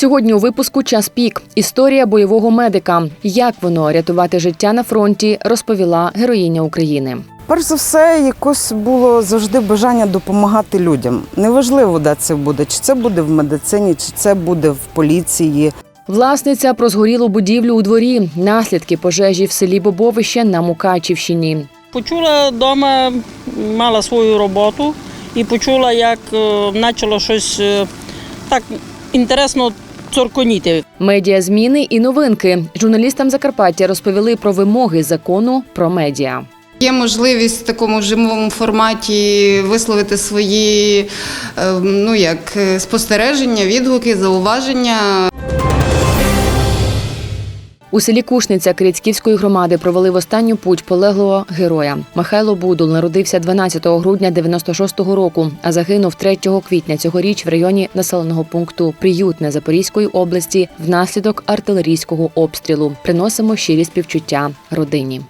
Сьогодні у випуску час пік. Історія бойового медика. Як воно рятувати життя на фронті, розповіла героїня України. Перш за все, якось було завжди бажання допомагати людям. Неважливо, де це буде, чи це буде в медицині, чи це буде в поліції. Власниця про згорілу будівлю у дворі, наслідки пожежі в селі Бобовище на Мукачівщині. Почула вдома, мала свою роботу і почула, як е, почало щось е, так інтересно цурконіти. Медіа зміни і новинки. Журналістам Закарпаття розповіли про вимоги закону про медіа. Є можливість в такому живому форматі висловити свої е, ну як е, спостереження, відгуки, зауваження. У селі Кушниця Крицьківської громади провели в останню путь полеглого героя. Михайло Будул народився 12 грудня 96-го року, а загинув 3 квітня цьогоріч в районі населеного пункту Приютне Запорізької області внаслідок артилерійського обстрілу. Приносимо щирі співчуття родині.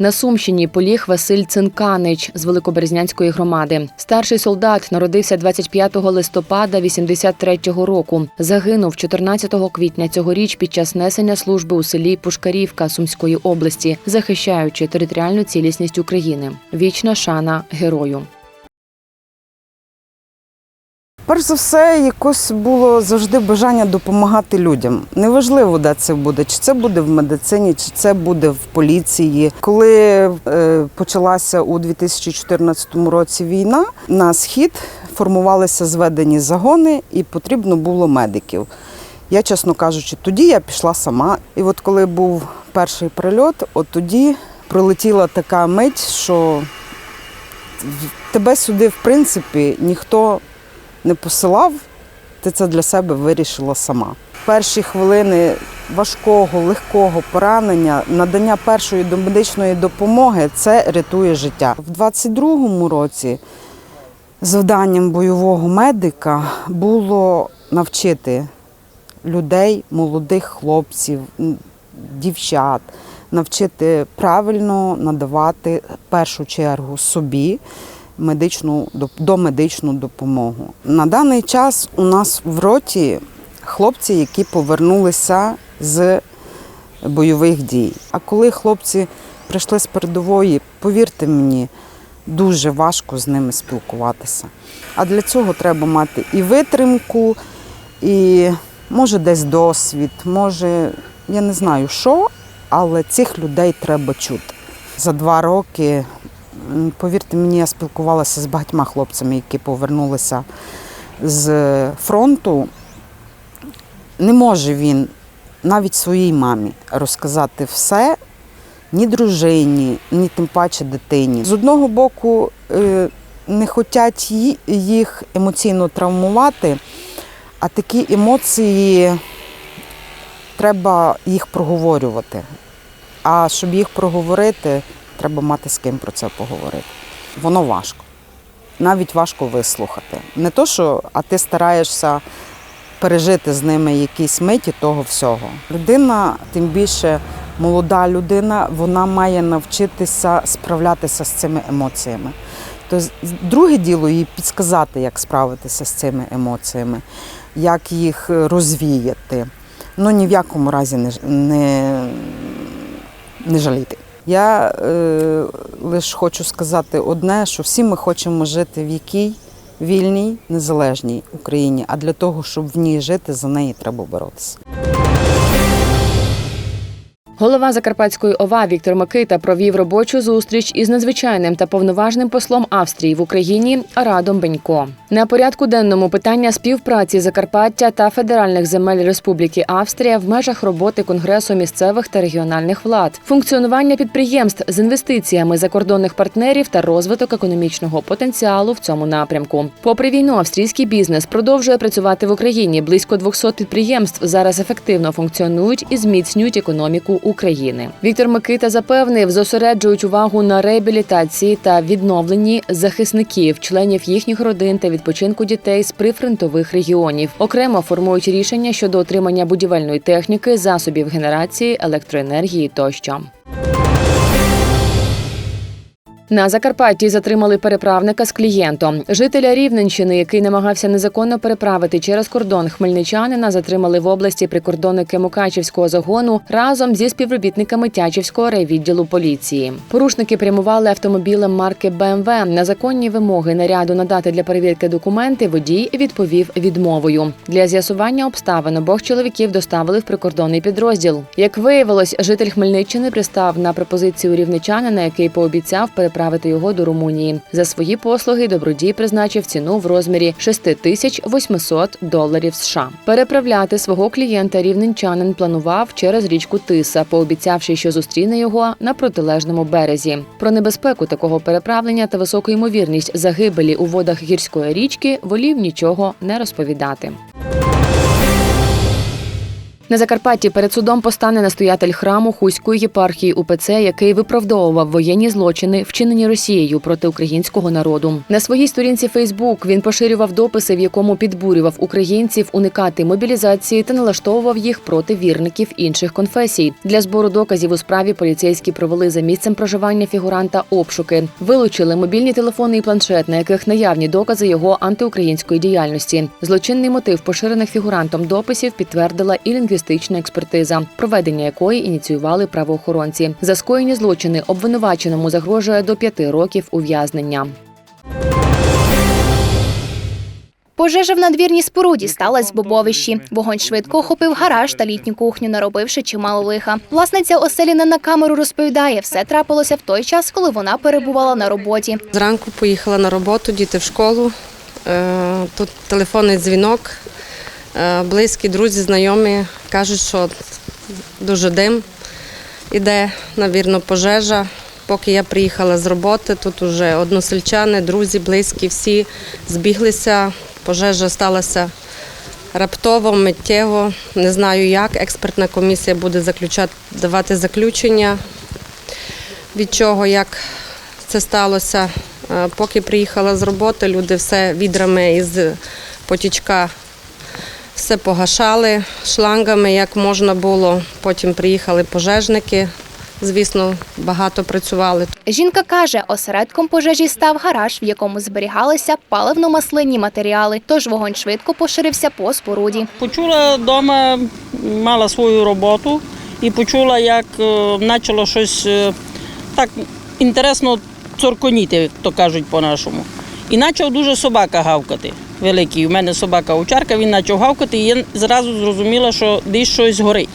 На Сумщині поліг Василь Цинканич з Великоберезнянської громади. Старший солдат народився 25 листопада 83-го року. Загинув 14 квітня цьогоріч під час несення служби у селі Пушкарівка Сумської області, захищаючи територіальну цілісність України. Вічна шана герою. Перш за все, якось було завжди бажання допомагати людям. Неважливо, де це буде, чи це буде в медицині, чи це буде в поліції. Коли е, почалася у 2014 році війна, на схід формувалися зведені загони, і потрібно було медиків. Я, чесно кажучи, тоді я пішла сама. І от коли був перший прильот, от тоді прилетіла така мить, що тебе сюди, в принципі, ніхто не посилав, ти це для себе вирішила сама. Перші хвилини важкого, легкого поранення, надання першої домедичної допомоги це рятує життя. В 22-му році завданням бойового медика було навчити людей, молодих хлопців, дівчат, навчити правильно надавати першу чергу собі медичну домедичну допомогу. На даний час у нас в роті хлопці, які повернулися з бойових дій. А коли хлопці прийшли з передової, повірте мені, дуже важко з ними спілкуватися. А для цього треба мати і витримку, і може десь досвід, може, я не знаю що, але цих людей треба чути. За два роки Повірте мені, я спілкувалася з багатьма хлопцями, які повернулися з фронту. Не може він навіть своїй мамі розказати все, ні дружині, ні тим паче дитині. З одного боку, е, не хочуть їх емоційно травмувати, а такі емоції треба їх проговорювати. А щоб їх проговорити, треба мати з ким про це поговорити. Воно важко. Навіть важко вислухати. Не то, що, а ти стараєшся пережити з ними якісь миті того всього. Людина, тим більше молода людина, вона має навчитися справлятися з цими емоціями. Тобто, друге діло їй підсказати, як справитися з цими емоціями, як їх розвіяти. Ну ні в якому разі не, не, не жаліти. Я е, лише хочу сказати одне, що всі ми хочемо жити в якій вільній, незалежній Україні. А для того, щоб в ній жити, за неї треба боротися. Голова Закарпатської ОВА Віктор Микита провів робочу зустріч із надзвичайним та повноважним послом Австрії в Україні Радом Бенько. На порядку денному питання співпраці Закарпаття та федеральних земель Республіки Австрія в межах роботи Конгресу місцевих та регіональних влад, функціонування підприємств з інвестиціями закордонних партнерів та розвиток економічного потенціалу в цьому напрямку. Попри війну, австрійський бізнес продовжує працювати в Україні. Близько 200 підприємств зараз ефективно функціонують і зміцнюють економіку України. Віктор Микита запевнив, зосереджують увагу на реабілітації та відновленні захисників, членів їхніх родин та відпочинку дітей з прифронтових регіонів. Окремо формують рішення щодо отримання будівельної техніки, засобів генерації електроенергії тощо. На Закарпатті затримали переправника з клієнтом. Жителя Рівненщини, який намагався незаконно переправити через кордон хмельничанина, затримали в області прикордонники Мукачівського загону разом зі співробітниками Тячівського райвідділу поліції. Порушники прямували автомобілем марки БМВ. На законні вимоги наряду надати для перевірки документи водій відповів відмовою. Для з'ясування обставин обох чоловіків доставили в прикордонний підрозділ. Як виявилось, житель Хмельниччини пристав на пропозицію рівничанина, який пообіцяв переправити його до Румунії. За свої послуги добродій призначив ціну в розмірі 6800 доларів США. Переправляти свого клієнта рівненчанин планував через річку Тиса, пообіцявши, що зустріне його на протилежному березі. Про небезпеку такого переправлення та високу ймовірність загибелі у водах гірської річки волів нічого не розповідати. На Закарпатті перед судом постане настоятель храму Хуської єпархії УПЦ, який виправдовував воєнні злочини, вчинені Росією проти українського народу. На своїй сторінці Фейсбук він поширював дописи, в якому підбурював українців уникати мобілізації та налаштовував їх проти вірників інших конфесій. Для збору доказів у справі поліцейські провели за місцем проживання фігуранта обшуки, вилучили мобільні телефони і планшет, на яких наявні докази його антиукраїнської діяльності. Злочинний мотив поширених фігурантом дописів підтвердила і лінгвістична експертиза, проведення якої ініціювали правоохоронці. За скоєні злочини обвинуваченому загрожує до п'яти років ув'язнення. Пожежа в надвірній споруді сталася в Бобовищі. Вогонь швидко охопив гараж та літню кухню, наробивши чимало лиха. Власниця оселі не на камеру розповідає, все трапилося в той час, коли вона перебувала на роботі. Зранку поїхала на роботу, діти в школу. Е, Тут телефонний дзвінок. Е, Близькі, друзі, знайомі кажуть, що дуже дим іде, навірно, пожежа. Поки я приїхала з роботи, тут вже односельчани, друзі, близькі, всі збіглися. Пожежа сталася раптово, миттєво. Не знаю як. Експертна комісія буде заключати, давати заключення від чого, як це сталося. Е, Поки приїхала з роботи, люди все відрами із потічка все погашали шлангами, як можна було. Потім приїхали пожежники. Звісно, багато працювали. Жінка каже, осередком пожежі став гараж, в якому зберігалися паливно-маслинні матеріали. Тож вогонь швидко поширився по споруді. Почула вдома, мала свою роботу і почула, як е, почало щось е, так інтересно цорконіти, як то кажуть по-нашому. І почав дуже собака гавкати. Великий. У мене собака овчарка, він почав гавкати, і я зразу зрозуміла, що десь щось горить.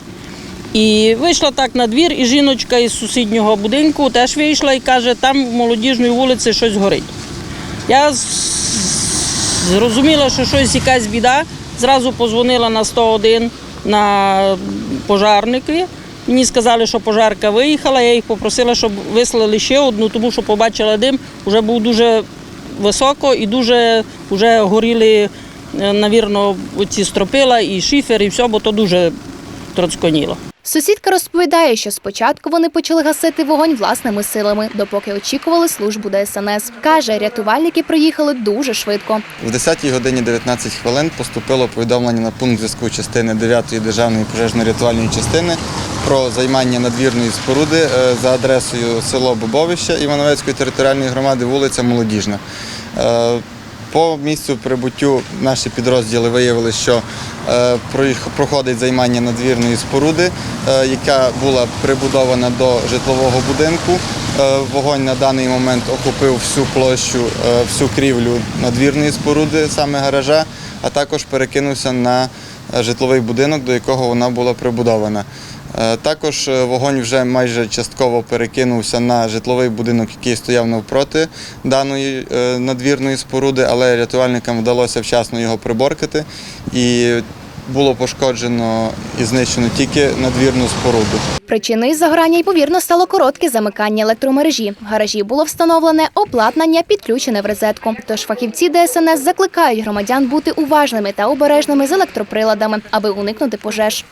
І вийшла так на двір, і жіночка із сусіднього будинку теж вийшла і каже, там в молодіжній вулиці щось горить. Я зрозуміла, що щось якась біда. Зразу позвонила на 101 на пожарники. Мені сказали, що пожарка виїхала. Я їх попросила, щоб вислали ще одну, тому що побачила дим. Вже був дуже високо і дуже вже горіли, е, навірно, ці стропила і шифер, і все, бо то дуже троцконіло. Сусідка розповідає, що спочатку вони почали гасити вогонь власними силами, допоки очікували службу ДСНС. Каже, рятувальники приїхали дуже швидко. В 10 годині 19 хвилин поступило повідомлення на пункт зв'язку частини 9 Державної пожежно-рятувальної частини про займання надвірної споруди е, за адресою село Бобовище Івановецької територіальної громади, вулиця Молодіжна. По місцю прибуттю наші підрозділи виявили, що е, проходить займання надвірної споруди, е, яка була прибудована до житлового будинку. Е, Вогонь на даний момент охопив всю площу, всю крівлю надвірної споруди, саме гаража, а також перекинувся на житловий будинок, до якого вона була прибудована. Е, Також е, вогонь вже майже частково перекинувся на житловий будинок, який стояв навпроти даної е, надвірної споруди, але рятувальникам вдалося вчасно його приборкати і було пошкоджено і знищено тільки надвірну споруду. Причиною загорання ймовірно стало коротке замикання електромережі. В гаражі було встановлене обладнання, підключене в розетку. Тож фахівці ДСНС закликають громадян бути уважними та обережними з електроприладами, аби уникнути пожеж.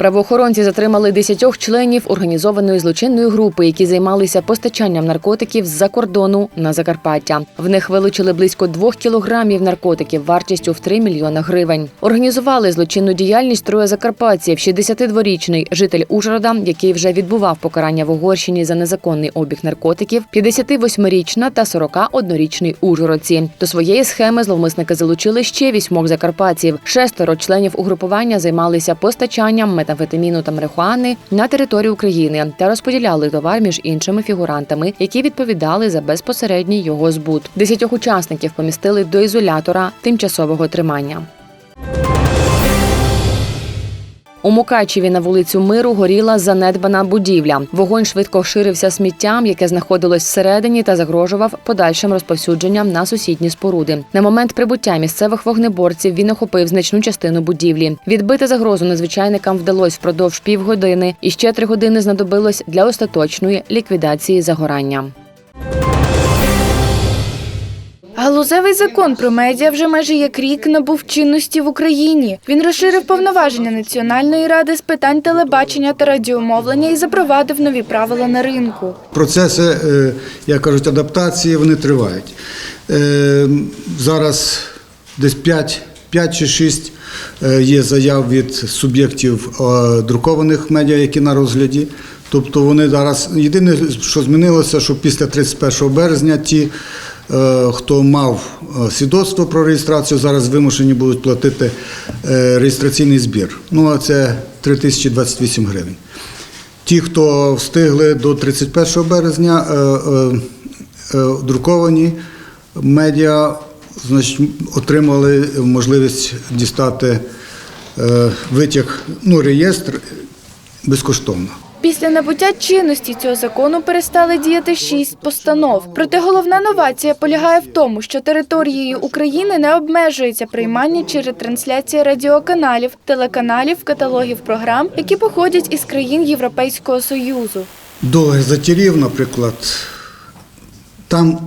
Правоохоронці затримали десятьох членів організованої злочинної групи, які займалися постачанням наркотиків з-за кордону на Закарпаття. В них вилучили близько двох кілограмів наркотиків вартістю в 3 мільйона гривень. Організували злочинну діяльність троє закарпатців: 62-річний житель Ужгорода, який вже відбував покарання в Угорщині за незаконний обіг наркотиків, 58-річна та 41-річний ужгородці. До своєї схеми зловмисники залучили ще вісьмох закарпатців. Шестеро членів угрупування займалися постачанням метамфетаміну та марихуани на територію України та розподіляли товар між іншими фігурантами, які відповідали за безпосередній його збут. Десятьох учасників помістили до ізолятора тимчасового тримання. У Мукачеві на вулицю Миру горіла занедбана будівля. Вогонь швидко ширився сміттям, яке знаходилось всередині та загрожував подальшим розповсюдженням на сусідні споруди. На момент прибуття місцевих вогнеборців він охопив значну частину будівлі. Відбити загрозу надзвичайникам вдалося впродовж півгодини, і ще три години знадобилось для остаточної ліквідації загорання. Галузевий закон про медіа вже майже як рік набув чинності в Україні. Він розширив повноваження Національної ради з питань телебачення та радіомовлення і запровадив нові правила на ринку. Процеси, е, як кажуть, адаптації вони тривають. Е, Зараз десь 5, 5 чи 6 е, є заяв від суб'єктів друкованих медіа, які на розгляді. Тобто вони зараз єдине, що змінилося, що після 31 березня ті, хто мав е, свідоцтво про реєстрацію, зараз вимушені будуть платити е, реєстраційний збір. Ну а це 3028 гривень. Ті, хто встигли до 31 березня, е, е, е, друковані медіа, значить, отримали можливість дістати е, витяг, ну, реєстр безкоштовно. Після набуття чинності цього закону перестали діяти шість постанов. Проте головна новація полягає в тому, що територією України не обмежується приймання чи ретрансляція радіоканалів, телеканалів, каталогів програм, які походять із країн Європейського Союзу. До газетярів, наприклад, там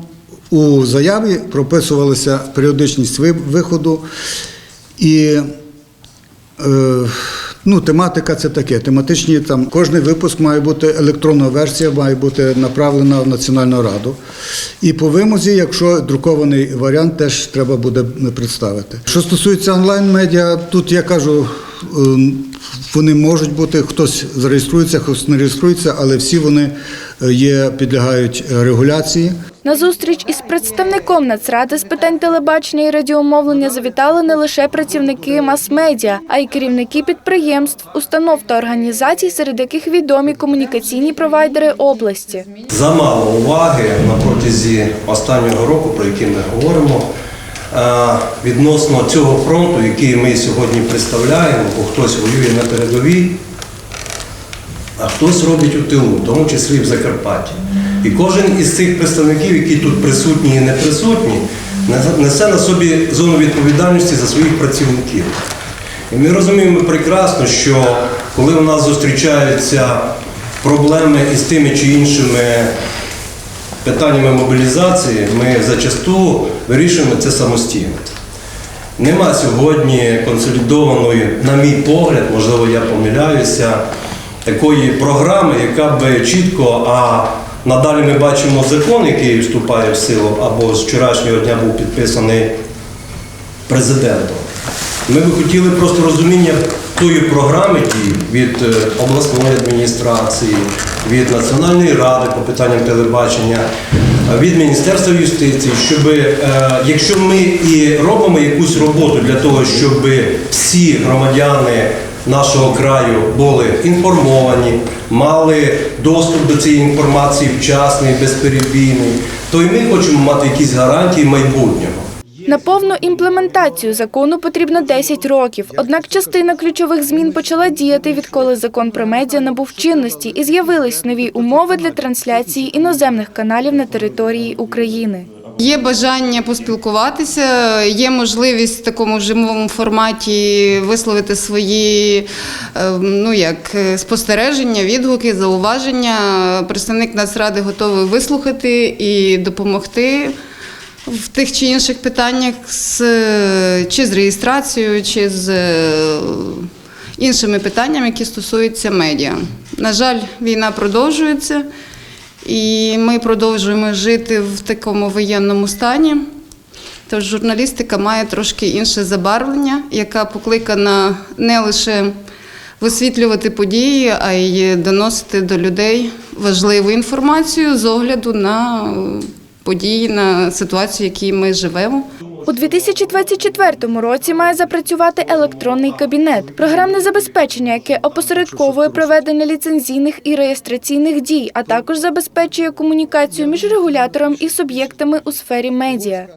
у заяві прописувалася періодичність виходу і е, ну, тематика це таке. Тематичні там кожний випуск має бути електронна версія, має бути направлена в Національну раду. І по вимозі, якщо друкований варіант, теж треба буде представити. Що стосується онлайн-медіа, тут я кажу. Е, Вони можуть бути, хтось зареєструється, хтось не реєструється, але всі вони е, є, підлягають е, регуляції. На зустріч із представником Нацради з питань телебачення і радіомовлення завітали не лише працівники мас-медіа, а й керівники підприємств, установ та організацій, серед яких відомі комунікаційні провайдери області. замало уваги на протязі останнього року, про який ми говоримо, відносно цього фронту, який ми сьогодні представляємо, бо хтось воює на передовій, а хтось робить у тилу, в тому числі в Закарпатті. І кожен із цих представників, які тут присутні і не присутні, несе на собі зону відповідальності за своїх працівників. І ми розуміємо прекрасно, що коли у нас зустрічаються проблеми із тими чи іншими питаннями мобілізації, ми зачасту вирішуємо це самостійно. Нема сьогодні консолідованої, на мій погляд, можливо, я помиляюся, такої програми, яка би чітко, а надалі ми бачимо закон, який вступає в силу, або з вчорашнього дня був підписаний президентом. Ми би хотіли просто розуміння тої програми дій від е, обласної адміністрації, від Національної ради по питанням телебачення, е, від Міністерства юстиції, щоб якщо ми і робимо якусь роботу для того, щоб всі громадяни нашого краю були інформовані, мали доступ до цієї інформації вчасний, безперебійний, то і ми хочемо мати якісь гарантії майбутнього. На повну імплементацію закону потрібно 10 років. Однак частина ключових змін почала діяти, відколи закон про медіа набув чинності і з'явились нові умови для трансляції іноземних каналів на території України. Є бажання поспілкуватися, є можливість в такому живому форматі висловити свої е, ну, як, е, спостереження, відгуки, зауваження. Представник Нацради готовий вислухати і допомогти в тих чи інших питаннях з, чи з реєстрацією, чи з е, іншими питаннями, які стосуються медіа. На жаль, війна продовжується, і ми продовжуємо жити в такому воєнному стані. Тож журналістика має трошки інше забарвлення, яка покликана не лише висвітлювати події, а й доносити до людей важливу інформацію з огляду на події, на ситуацію, в якій ми живемо. У 2024 році має запрацювати електронний кабінет, програмне забезпечення, яке опосередковує проведення ліцензійних і реєстраційних дій, а також забезпечує комунікацію між регулятором і суб'єктами у сфері медіа.